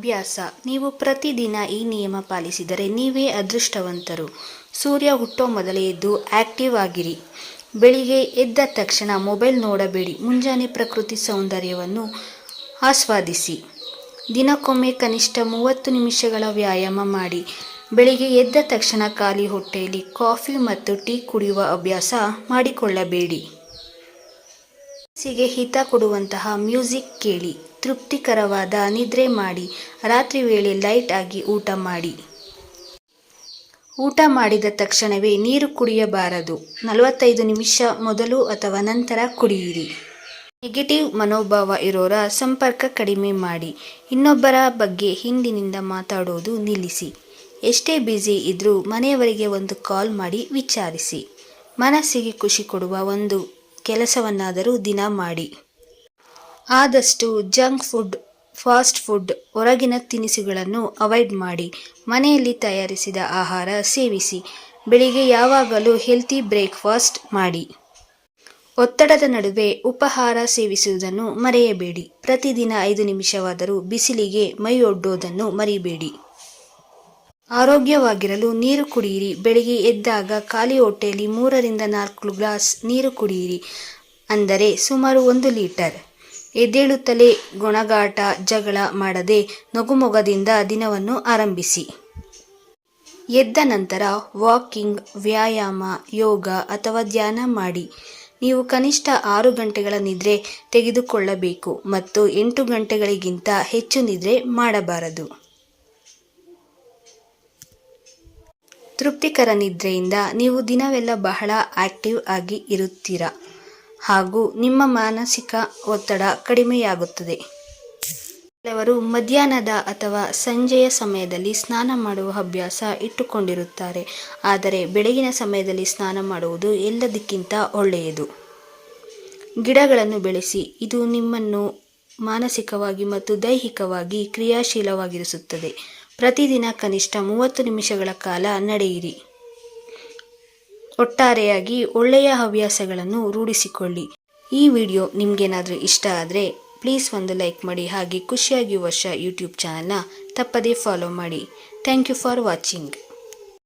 ಅಭ್ಯಾಸ. ನೀವು ಪ್ರತಿದಿನ ಈ ನಿಯಮ ಪಾಲಿಸಿದರೆ ನೀವೇ ಅದೃಷ್ಟವಂತರು. ಸೂರ್ಯ ಹುಟ್ಟೋ ಮೊದಲೇ ಎದ್ದು ಆಕ್ಟಿವ್ ಆಗಿರಿ. ಬೆಳಿಗ್ಗೆ ಎದ್ದ ತಕ್ಷಣ ಮೊಬೈಲ್ ನೋಡಬೇಡಿ. ಮುಂಜಾನೆ ಪ್ರಕೃತಿ ಸೌಂದರ್ಯವನ್ನು ಆಸ್ವಾದಿಸಿ. ದಿನಕ್ಕೊಮ್ಮೆ ಕನಿಷ್ಠ ಮೂವತ್ತು ನಿಮಿಷಗಳ ವ್ಯಾಯಾಮ ಮಾಡಿ. ಬೆಳಿಗ್ಗೆ ಎದ್ದ ತಕ್ಷಣ ಖಾಲಿ ಹೊಟ್ಟೆಯಲ್ಲಿ ಕಾಫಿ ಮತ್ತು ಟೀ ಕುಡಿಯುವ ಅಭ್ಯಾಸ ಮಾಡಿಕೊಳ್ಳಬೇಡಿ. ಮನಸ್ಸಿಗೆ ಹಿತ ಕೊಡುವಂತಹ ಮ್ಯೂಸಿಕ್ ಕೇಳಿ, ತೃಪ್ತಿಕರವಾದ ನಿದ್ರೆ ಮಾಡಿ, ರಾತ್ರಿ ವೇಳೆ ಲೈಟ್ ಆಗಿ ಊಟ ಮಾಡಿ. ಊಟ ಮಾಡಿದ ತಕ್ಷಣವೇ ನೀರು ಕುಡಿಯಬಾರದು. ನಲವತ್ತೈದು ನಿಮಿಷ ಮೊದಲು ಅಥವಾ ನಂತರ ಕುಡಿಯಿರಿ. ನೆಗೆಟಿವ್ ಮನೋಭಾವ ಇರೋರ ಸಂಪರ್ಕ ಕಡಿಮೆ ಮಾಡಿ. ಇನ್ನೊಬ್ಬರ ಬಗ್ಗೆ ಹಿಂದಿನಿಂದ ಮಾತಾಡೋದು ನಿಲ್ಲಿಸಿ. ಎಷ್ಟೇ ಬ್ಯುಸಿ ಇದ್ದರೂ ಮನೆಯವರಿಗೆ ಒಂದು ಕಾಲ್ ಮಾಡಿ ವಿಚಾರಿಸಿ. ಮನಸ್ಸಿಗೆ ಖುಷಿ ಕೊಡುವ ಒಂದು ಕೆಲಸವನ್ನಾದರೂ ದಿನ ಮಾಡಿ. ಆದಷ್ಟು ಜಂಕ್ ಫುಡ್, ಫಾಸ್ಟ್ ಫುಡ್, ಹೊರಗಿನ ತಿನಿಸುಗಳನ್ನು ಅವಾಯ್ಡ್ ಮಾಡಿ. ಮನೆಯಲ್ಲಿ ತಯಾರಿಸಿದ ಆಹಾರ ಸೇವಿಸಿ. ಬೆಳಿಗ್ಗೆ ಯಾವಾಗಲೂ ಹೆಲ್ತಿ ಬ್ರೇಕ್ಫಾಸ್ಟ್ ಮಾಡಿ. ಒತ್ತಡದ ನಡುವೆ ಉಪಹಾರ ಸೇವಿಸುವುದನ್ನು ಮರೆಯಬೇಡಿ. ಪ್ರತಿದಿನ ಐದು ನಿಮಿಷವಾದರೂ ಬಿಸಿಲಿಗೆ ಮೈಯೊಡ್ಡೋದನ್ನು ಮರಿಬೇಡಿ. ಆರೋಗ್ಯವಾಗಿರಲು ನೀರು ಕುಡಿಯಿರಿ. ಬೆಳಿಗ್ಗೆ ಎದ್ದಾಗ ಖಾಲಿ ಹೊಟ್ಟೆಯಲ್ಲಿ ಮೂರರಿಂದ ನಾಲ್ಕು ಗ್ಲಾಸ್ ನೀರು ಕುಡಿಯಿರಿ. ಅಂದರೆ ಸುಮಾರು ಒಂದು ಲೀಟರ್. ಎದ್ದೇಳುತ್ತಲೇ ಗೊಣಗಾಟ, ಜಗಳ ಮಾಡದೆ ನಗುಮೊಗದಿಂದ ದಿನವನ್ನು ಆರಂಭಿಸಿ. ಎದ್ದ ನಂತರ ವಾಕಿಂಗ್, ವ್ಯಾಯಾಮ, ಯೋಗ ಅಥವಾ ಧ್ಯಾನ ಮಾಡಿ. ನೀವು ಕನಿಷ್ಠ ಆರು ಗಂಟೆಗಳ ನಿದ್ರೆ ತೆಗೆದುಕೊಳ್ಳಬೇಕು ಮತ್ತು ಎಂಟು ಗಂಟೆಗಳಿಗಿಂತ ಹೆಚ್ಚು ನಿದ್ರೆ ಮಾಡಬಾರದು. ತೃಪ್ತಿಕರ ನಿದ್ರೆಯಿಂದ ನೀವು ದಿನವೆಲ್ಲ ಬಹಳ ಆಕ್ಟಿವ್ ಆಗಿ ಇರುತ್ತೀರಾ? ಹಾಗೂ ನಿಮ್ಮ ಮಾನಸಿಕ ಒತ್ತಡ ಕಡಿಮೆಯಾಗುತ್ತದೆ. ಕೆಲವರು ಮಧ್ಯಾಹ್ನದ ಅಥವಾ ಸಂಜೆಯ ಸಮಯದಲ್ಲಿ ಸ್ನಾನ ಮಾಡುವ ಅಭ್ಯಾಸ ಇಟ್ಟುಕೊಂಡಿರುತ್ತಾರೆ. ಆದರೆ ಬೆಳಗಿನ ಸಮಯದಲ್ಲಿ ಸ್ನಾನ ಮಾಡುವುದು ಎಲ್ಲದಕ್ಕಿಂತ ಒಳ್ಳೆಯದು. ಗಿಡಗಳನ್ನು ಬೆಳೆಸಿ, ಇದು ನಿಮ್ಮನ್ನು ಮಾನಸಿಕವಾಗಿ ಮತ್ತು ದೈಹಿಕವಾಗಿ ಕ್ರಿಯಾಶೀಲವಾಗಿರಿಸುತ್ತದೆ. ಪ್ರತಿದಿನ ಕನಿಷ್ಠ ಮೂವತ್ತು ನಿಮಿಷಗಳ ಕಾಲ ನಡೆಯಿರಿ. ಒಟ್ಟಾರೆಯಾಗಿ ಒಳ್ಳೆಯ ಹವ್ಯಾಸಗಳನ್ನು ರೂಢಿಸಿಕೊಳ್ಳಿ. ಈ ವಿಡಿಯೋ ನಿಮಗೇನಾದರೂ ಇಷ್ಟ ಆದರೆ ಪ್ಲೀಸ್ ಒಂದು ಲೈಕ್ ಮಾಡಿ ಹಾಗೆ ಖುಷಿಯಾಗಿ ವರ್ಷ ಯೂಟ್ಯೂಬ್ ಚಾನಲ್ನ ತಪ್ಪದೇ ಫಾಲೋ ಮಾಡಿ. Thank you for watching.